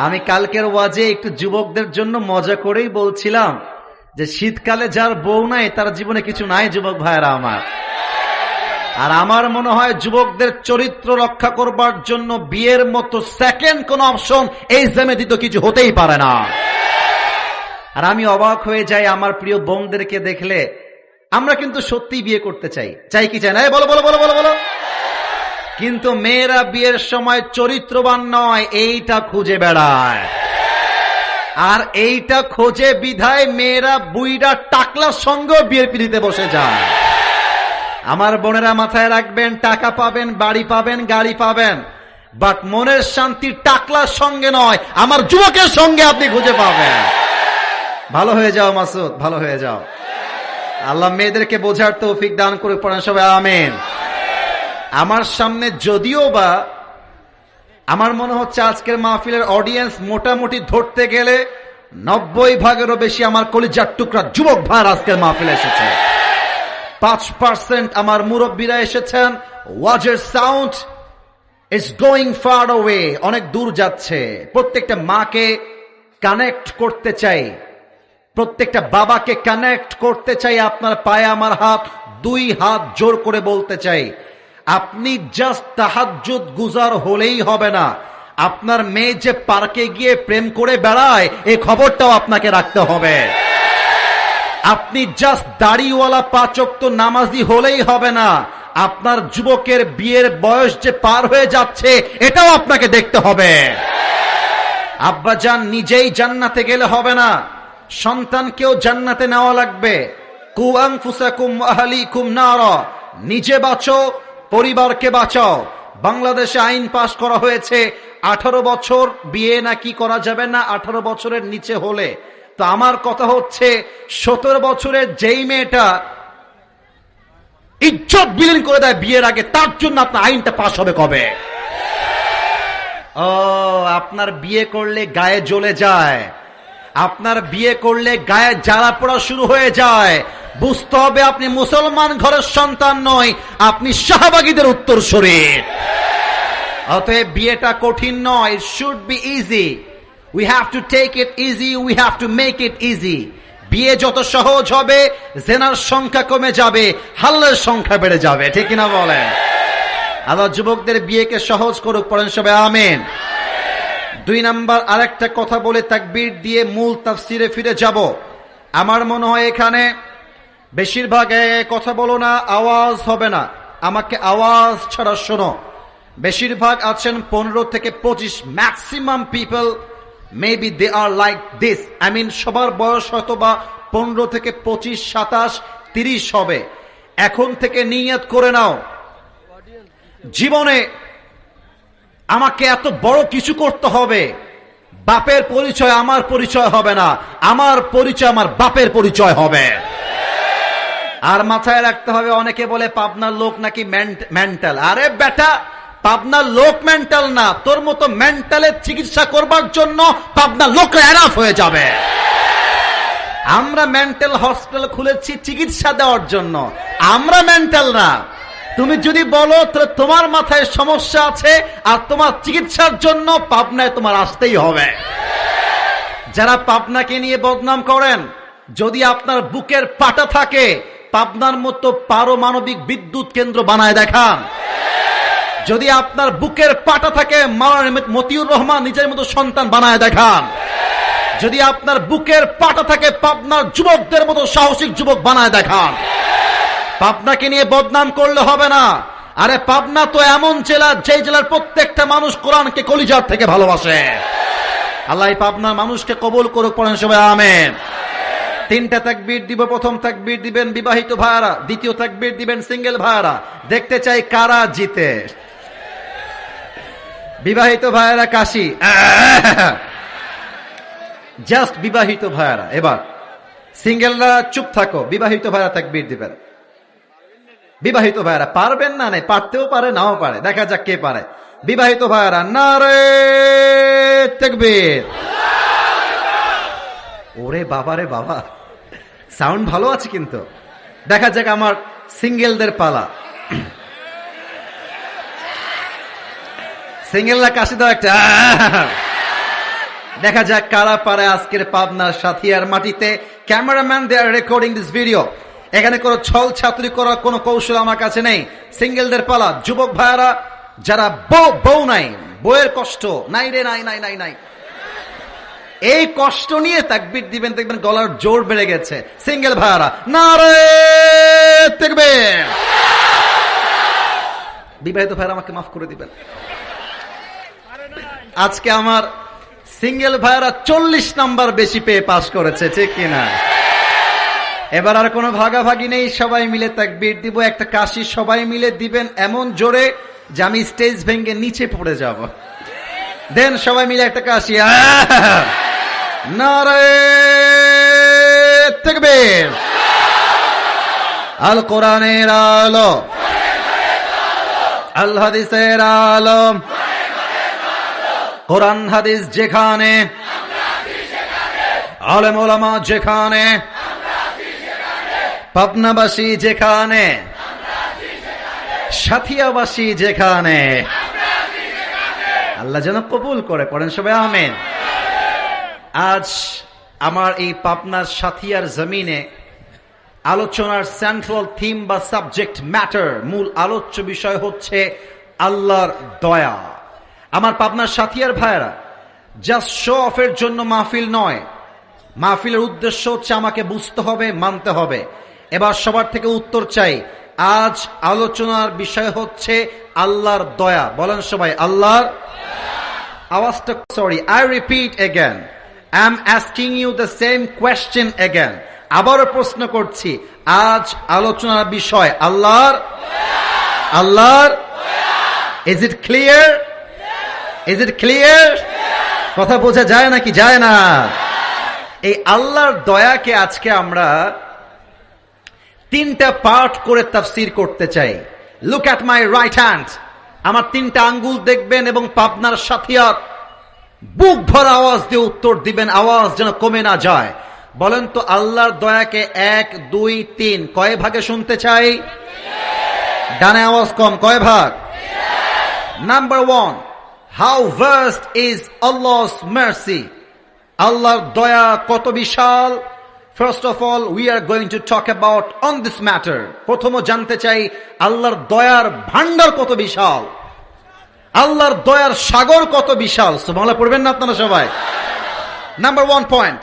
আমি কালকের ওয়াজে একটু যুবকদের জন্য মজা করেই বলছিলাম যে শীতকালে যার বউ নাই, তার জীবনে কিছু নাই, যুবক ভাইরা আমার। আর আমার মনে হয় যুবকদের চরিত্র রক্ষা করবার জন্য বিয়ের মতো সেকেন্ড কোন অপশন এই জেমেদিত কিছু হতেই পারে না। আর আমি অবাক হয়ে যাই আমার প্রিয় বোনদেরকে দেখলে। আমরা কিন্তু সত্যি বিয়ে করতে চাই। চাই কি চাই না? বলো বলো বলো বলো বলো। কিন্তু মেয়েরা বিয়ের সময় চরিত্রবান নয়, এইটা খুঁজে বেড়ায়। আর এইটা খোঁজে বিধায় মেয়েরা বুইরা টাকলার সঙ্গেও বিয়ের পিড়িতে বসে যায়। আমার বোনেরা মাথায় রাখবেন, টাকা পাবেন, বাড়ি পাবেন, গাড়ি পাবেন বাট মনের শান্তি টাকলার সঙ্গে নয়, আমার যুবকের সঙ্গে আপনি খুঁজে পাবেন। ভালো হয়ে যাও মাসুদ, ভালো হয়ে যাও। আল্লাহ মেয়েদেরকে বোঝার তৌফিক দান করে পড়েন সবাই, আমেন। আমার সামনে যদিও বা আমার মনে হচ্ছে আজকের মাহফিলের অডিয়েন্স মোটামুটি ধরতে গেলে নব্বই ভাগেরও বেশি আমার কলিজার টুকরা যুবক ভাইয়ের আজকের মাহফিলে এসেছে। পাঁচ পার্সেন্ট আমার মুরব্বীরা এসেছেন। ওয়াজের sound is going far way অনেক দূর যাচ্ছে। প্রত্যেকটা মাকে কানেক্ট করতে চাই। প্রত্যেকটা বাবাকে কানেক্ট করতে চাই। আপনার পায়ে আমার হাত, দুই হাত জোর করে বলতে চাই। আপনি জাস্ট তাহাজুদ গুজার হলেই হবে না। আপনার মেয়ে যে পার্কে গিয়ে প্রেম করে বেড়ায় এই খবরটাও আপনাকে রাখতে হবে। আপনি জাস্ট দাড়িওয়ালা পাচক তো নামাজি হলেই হবে না। আপনার যুবকের বিয়ের বয়স যে পার হয়ে যাচ্ছে, এটাও আপনাকে দেখতে হবে। আব্বাজান নিজেই জান্নাতে গেলে হবে না। সন্তানকেও জান্নাতে নেওয়া লাগবে। কুয়াং ফুসাকুম আহলিকুম নারা। নিজে বাঁচো পরিবারকে বাঁচাও। বাংলাদেশে আইন পাশ করা হয়েছে। আঠারো বছর বিয়ে নাকি করা যাবে না, আঠারো বছরের নিচে হলে। তো আমার কথা হচ্ছে, সতেরো বছরের যেই মেয়েটা ইজ্জত বিলীন করে দেয় বিয়ের আগে, তার জন্য আপনার আইনটা পাশ হবে কবে? ও, আপনার বিয়ে করলে গায়ে জ্বলে যায়। আপনার বিয়ে করলে গায়ে জ্বালা পড়া শুরু হয়ে যায়। বুঝতে হবে আপনি মুসলমান ঘরের সন্তান নয়, আপনি শাহবাগীদের উত্তর শরীর। অতএব বিয়েটা কঠিন নয় should be easy we have to take it easy we have to make it easy বিয়ে যত সহজ হবে, জেনার সংখ্যা কমে যাবে, হাল্লের সংখ্যা বেড়ে যাবে, ঠিক কিনা বলেন? আল্লাহ যুবকদের বিয়েকে সহজ করুক, পড়েন সবাই, আমেন। দুই নাম্বার আরেকটা কথা বলে তাকবীর দিয়ে মূল তাফসিরে ফিরে যাব। আমার মনে হয় এখানে বেশিরভাগ কথা বলো না, আওয়াজ হবে না। আমাকে আওয়াজ ছাড়া শোনো। বেশিরভাগ আছেন পনেরো থেকে পঁচিশ maximum people maybe they are like this I mean সবার বয়স হয়তো বা পনেরো থেকে পঁচিশ, সাতাশ, তিরিশ হবে। এখন থেকে নিয়ত করে নাও। জীবনে আমাকে এত বড় কিছু করতে হবে। বাপের পরিচয় আমার পরিচয় হবে না। আমার পরিচয় আমার বাপের পরিচয় হবে। আর মাথায় রাখতে হবে, অনেকে বলে পাবনার লোক নাকি মেন্টাল আরে বেটা, পাবনার লোক মেন্টাল না। তোর মতো মেন্টালের চিকিৎসা করবার জন্য পাবনার লোক এরাফ হয়ে যাবে। আমরা মেন্টাল হসপিটাল খুলেছি চিকিৎসা দেওয়ার জন্য। আমরা মেন্টাল না। তুমি যদি বলো তোমার মাথায় সমস্যা আছে, আর তোমার চিকিৎসার জন্য পাবনায় তোমার আসতেই হবে। যারা পাবনাকে নিয়ে বদনাম করেন, যদি আপনার বুকের পাটা থাকে, পাবনার মতো পারমাণবিক বিদ্যুৎ কেন্দ্র বানায় দেখান। যদি আপনার বুকের পাটা থাকে মতিউর রহমান নিজের মতো সন্তান বানায় দেখান। যদি আপনার বুকের পাটা থাকে, পাবনার যুবকদের মতো সাহসিক যুবক বানায় দেখান। পাবনাকে নিয়ে বদনাম করলে হবে না। আরে পাবনা তো এমন জেলা যে জেলার প্রত্যেকটা মানুষ কোরআনকে কলিজার থেকে ভালোবাসে। আল্লাহ পাবনার মানুষকে কবুল করুক, পড়েন সবাই, আমেন। তিনটা তাকবীর দিব, প্রথম তাকবীর দিবেন বিবাহিত ভাইয়ারা, দ্বিতীয় তাকবীর দিবেন সিঙ্গেল ভাইয়ারা। দেখতে চাই কারা জিতে। বিবাহিত ভাইয়ারা কাশি। জাস্ট বিবাহিত ভাইয়ারা, এবার। সিঙ্গেলরা চুপ থাকো, বিবাহিত ভাইয়ারা তাকবীর দিবেন। বিবাহিত ভাইয়ারা পারবেন না? নাই, পারতেও পারে, নাও পারে। দেখা যাক কে পারে। বিবাহিত ভাইয়ারা না রে তাকবীর। ওরে বাবা রে বাবা। সাউন্ড ভালো আছে কিন্তু। দেখা যাক আমার সিঙ্গেলদের পালা। সিঙ্গেলরা কাশি দাও একটা। দেখা যাক কারা পারে আজকের পাবনার সাথিয়ার মাটিতে। Cameraman they are recording this video এখানে কোনো ছল ছাত্রী করার কোনো কৌশল আমার কাছে নেই। সিঙ্গেলদের পালা। যুবক ভাইয়ারা, যারা বউ বউ নাই, বউয়ের কষ্ট, নাই রে, নাই নাই নাই নাই। এই কষ্ট নিয়ে তাকবির দিবেন, দেখবেন গলার জোর বেড়ে গেছে। সিঙ্গেল ভাইয়ারা না রে দেখবে বিবাহিত ভাইয়ারা, আমাকে মাফ করে দিবেন। আজকে আমার সিঙ্গেল ভাইয়ারা চল্লিশ নাম্বার বেশি পেয়ে পাস করেছে, ঠিক কিনা? এবার আর কোনো ভাগাভাগি নেই, সবাই মিলে তাকবীর দিব, একটা কাশি সবাই মিলে দিবেন এমন জোরে যে আমি স্টেজ ভেঙে নিচে পড়ে যাব দেন সবাই মিলে একটা কাশি! নারে আল কোরআনের আলো, আল হাদিসের আলম কোরআন হাদিস যেখানে, আলেম ওলামা যেখানে পাবনাবাসী যেখানে, সাথিয়াবাসী যেখানে, আল্লাহ যেন কবুল করে পড়েন সবাই, আমেন। আজ আমার এই পাবনার সাথিয়ার জমিনে আলোচনার সেন্ট্রাল থিম বা সাবজেক্ট ম্যাটার মূল আলোচ্য বিষয় হচ্ছে আল্লাহর দয়া। আমার পাবনার সাথিয়ার ভাইয়েরা জাস্ট শো অফের জন্য মাহফিল নয়। মাহফিলের উদ্দেশ্য হচ্ছে আমাকে বুঝতে হবে, মানতে হবে। এবার সবার থেকে উত্তর চাই। আজ আলোচনার বিষয় হচ্ছে আল্লাহর দয়া। বলেন সবাই, আল্লাহর আওয়াজটা sorry I repeat again I am asking you the same question again আবারও প্রশ্ন করছি, আজ আলোচনার বিষয় আল্লাহর আল্লাহর is it clear is it clear কথা বোঝা যায় নাকি? যায় না। এই আল্লাহর দয়াকে আজকে আমরা তিনটা পার্ট করে তাফসির করতে চাই। Look at my right hand আমার তিনটা আঙ্গুল দেখবেন এবং পাবনার সাথিয়ার বুক ভরা আওয়াজ দিয়ে উত্তর দিবেন, আওয়াজ যেন কমে না যায়। বলেন তো, আল্লাহর দয়াকে এক, দুই, তিন, কয় ভাগে শুনতে চাই? ডানে আওয়াজ কম, কয় ভাগ? Number one how vast is Allah's mercy আল্লাহর দয়া কত বিশাল? First of all we are going to talk about on this matter প্রথম জানতে চাই, আল্লাহর দয়ার ভান্ডার কত বিশাল? আল্লাহর দয়ার সাগর কত বিশাল? সুমালা পড়বেন না আপনারা সবাই? Number one point